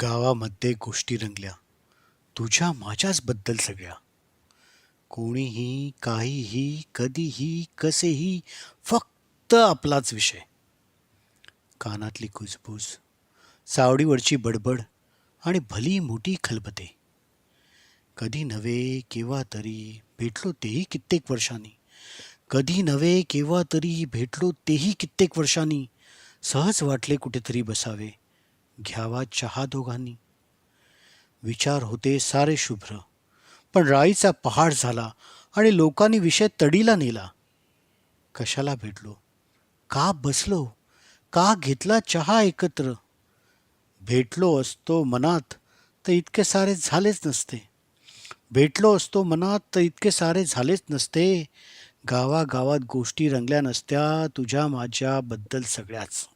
गावामध्ये गोष्टी रंगल्या. तुझ्या माझ्याच बद्दल सगळ्या. कोणीही काहीही कधीही कसेही फक्त आपलाच विषय. कानातली कुजबूज सावडीवरची बडबड आणि भली मोठी खलबते. कधी नव्हे केव्हा तरी भेटलो तेही कित्येक वर्षांनी. कधी नव्हे केव्हा तरी भेटलो तेही कित्येक वर्षांनी. सहज वाटले कुठेतरी बसावे. घ्यावा चहा दोघांनी. विचार होते सारे शुभ्र. पण राईचा पहाड झाला आणि लोकांनी विषय तडीला नेला. कशाला भेटलो? का बसलो? का घेतला चहा एकत्र? भेटलो असतो मनात तर इतके सारे झालेच नसते. भेटलो असतो मनात तर इतके सारे झालेच नसते. गावागावात गोष्टी रंगल्या नसत्या तुझ्या माझ्याबद्दल सगळ्याच.